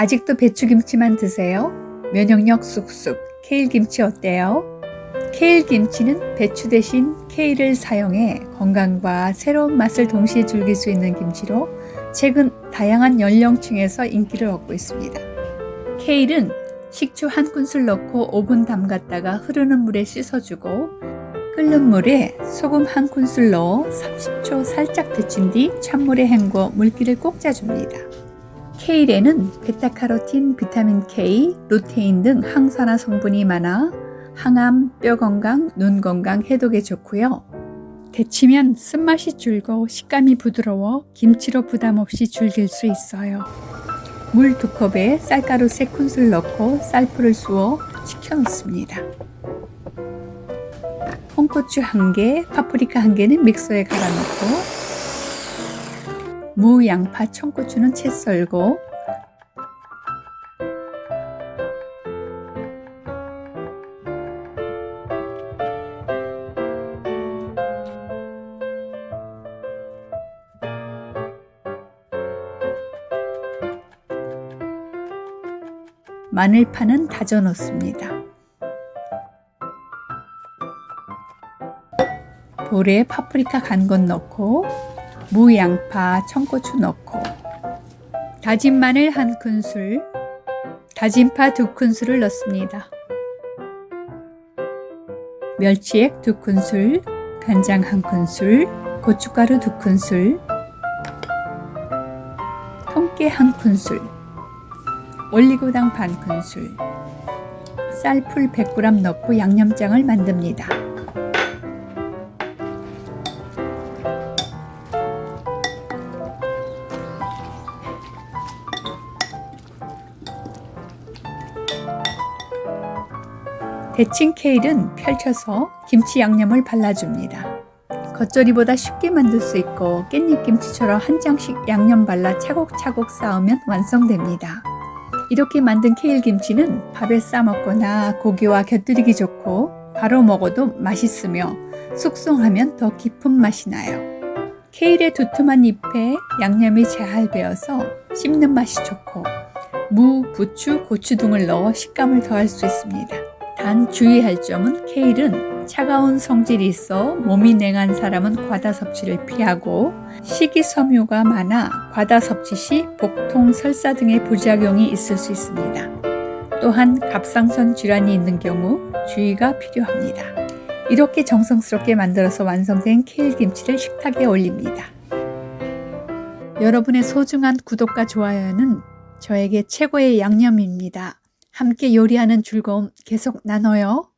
아직도 배추김치만 드세요? 면역력 쑥쑥 케일김치 어때요? 케일김치는 배추 대신 케일을 사용해 건강과 새로운 맛을 동시에 즐길 수 있는 김치로 최근 다양한 연령층에서 인기를 얻고 있습니다. 케일은 식초 한 큰술 넣고 5분 담갔다가 흐르는 물에 씻어주고 끓는 물에 소금 한 큰술 넣어 30초 살짝 데친 뒤 찬물에 헹궈 물기를 꼭 짜줍니다. 케일에는 베타카로틴, 비타민 K, 루테인 등 항산화 성분이 많아 항암, 뼈 건강, 눈 건강, 해독에 좋고요. 데치면 쓴맛이 줄고 식감이 부드러워 김치로 부담 없이 즐길 수 있어요. 물 두 컵에 쌀가루 세 큰술 넣고 쌀풀을 쑤어 식혀 놓습니다. 홍고추 한 개, 파프리카 한 개는 믹서에 갈아 넣고 무, 양파, 청고추는 채 썰고 마늘파는 다져 넣습니다. 볼에 파프리카 간것 넣고 무, 양파, 청고추 넣고 다진 마늘 한 큰술, 다진 파 두 큰술을 넣습니다. 멸치액 두 큰술, 간장 한 큰술, 고춧가루 두 큰술, 통깨 한 큰술, 올리고당 반 큰술, 쌀풀 100g 넣고 양념장을 만듭니다. 데친 케일은 펼쳐서 김치 양념을 발라줍니다. 겉절이보다 쉽게 만들 수 있고 깻잎 김치처럼 한 장씩 양념 발라 차곡차곡 쌓으면 완성됩니다. 이렇게 만든 케일 김치는 밥에 싸 먹거나 고기와 곁들이기 좋고 바로 먹어도 맛있으며 숙성하면 더 깊은 맛이 나요. 케일의 두툼한 잎에 양념이 잘 배어서 씹는 맛이 좋고 무, 부추, 고추 등을 넣어 식감을 더할 수 있습니다. 단 주의할 점은 케일은 차가운 성질이 있어 몸이 냉한 사람은 과다 섭취를 피하고 식이섬유가 많아 과다 섭취 시 복통, 설사 등의 부작용이 있을 수 있습니다. 또한 갑상선 질환이 있는 경우 주의가 필요합니다. 이렇게 정성스럽게 만들어서 완성된 케일 김치를 식탁에 올립니다. 여러분의 소중한 구독과 좋아요는 저에게 최고의 양념입니다. 함께 요리하는 즐거움 계속 나눠요.